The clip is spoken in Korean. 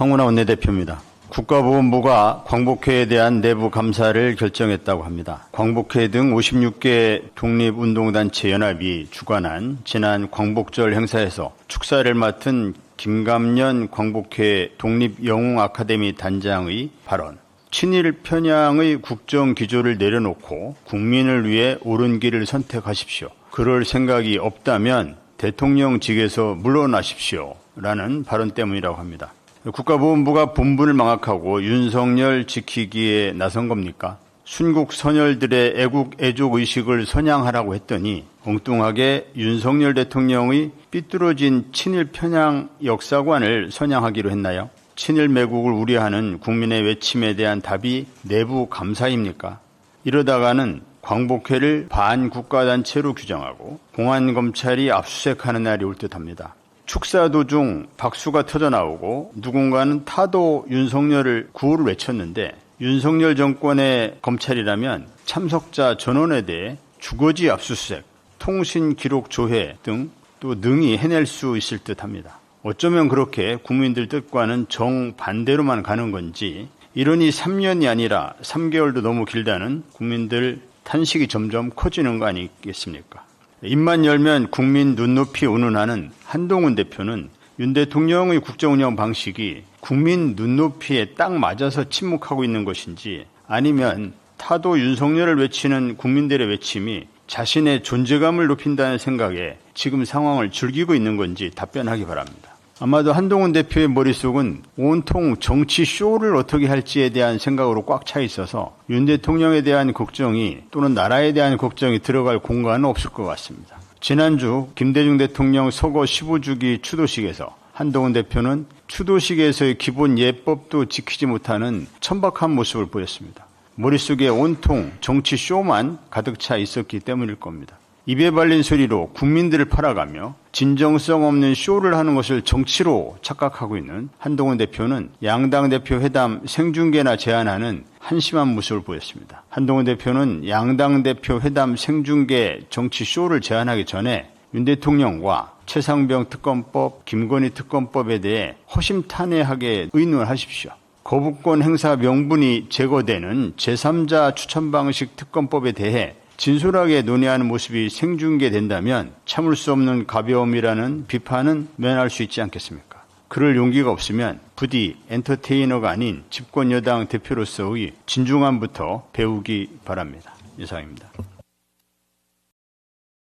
황운하 원내대표입니다. 국가보훈부가 광복회에 대한 내부 감사를 결정했다고 합니다. 광복회 등 56개 독립운동단체 연합이 주관한 지난 광복절 행사에서 축사를 맡은 김감년 광복회 독립영웅아카데미 단장의 발언, 친일 편향의 국정 기조를 내려놓고 국민을 위해 옳은 길을 선택하십시오. 그럴 생각이 없다면 대통령직에서 물러나십시오. 라는 발언 때문이라고 합니다. 국가보훈부가 본분을 망각하고 윤석열 지키기에 나선 겁니까? 순국 선열들의 애국 애족 의식을 선양하라고 했더니 엉뚱하게 윤석열 대통령의 삐뚤어진 친일 편향 역사관을 선양하기로 했나요? 친일 매국을 우려하는 국민의 외침에 대한 답이 내부 감사입니까? 이러다가는 광복회를 반국가단체로 규정하고 공안검찰이 압수수색하는 날이 올 듯합니다. 축사 도중 박수가 터져나오고 누군가는 타도 윤석열을 구호를 외쳤는데 윤석열 정권의 검찰이라면 참석자 전원에 대해 주거지 압수수색, 통신 기록 조회 등 또 능히 해낼 수 있을 듯 합니다. 어쩌면 그렇게 국민들 뜻과는 정반대로만 가는 건지 이러니 3년이 아니라 3개월도 너무 길다는 국민들 탄식이 점점 커지는 거 아니겠습니까? 입만 열면 국민 눈높이 운운하는 한동훈 대표는 윤 대통령의 국정운영 방식이 국민 눈높이에 딱 맞아서 침묵하고 있는 것인지 아니면 타도 윤석열을 외치는 국민들의 외침이 자신의 존재감을 높인다는 생각에 지금 상황을 즐기고 있는 건지 답변하기 바랍니다. 아마도 한동훈 대표의 머릿속은 온통 정치 쇼를 어떻게 할지에 대한 생각으로 꽉 차 있어서 윤 대통령에 대한 걱정이 또는 나라에 대한 걱정이 들어갈 공간은 없을 것 같습니다. 지난주 김대중 대통령 서거 15주기 추도식에서 한동훈 대표는 추도식에서의 기본 예법도 지키지 못하는 천박한 모습을 보였습니다. 머릿속에 온통 정치 쇼만 가득 차 있었기 때문일 겁니다. 입에 발린 소리로 국민들을 팔아가며 진정성 없는 쇼를 하는 것을 정치로 착각하고 있는 한동훈 대표는 양당 대표 회담 생중계나 제안하는 한심한 모습을 보였습니다. 한동훈 대표는 양당 대표 회담 생중계 정치 쇼를 제안하기 전에 윤 대통령과 최상병 특검법, 김건희 특검법에 대해 허심탄회하게 의논하십시오. 거부권 행사 명분이 제거되는 제3자 추천 방식 특검법에 대해 진솔하게 논의하는 모습이 생중계된다면 참을 수 없는 가벼움이라는 비판은 면할 수 있지 않겠습니까? 그럴 용기가 없으면 부디 엔터테이너가 아닌 집권 여당 대표로서의 진중함부터 배우기 바랍니다. 이상입니다.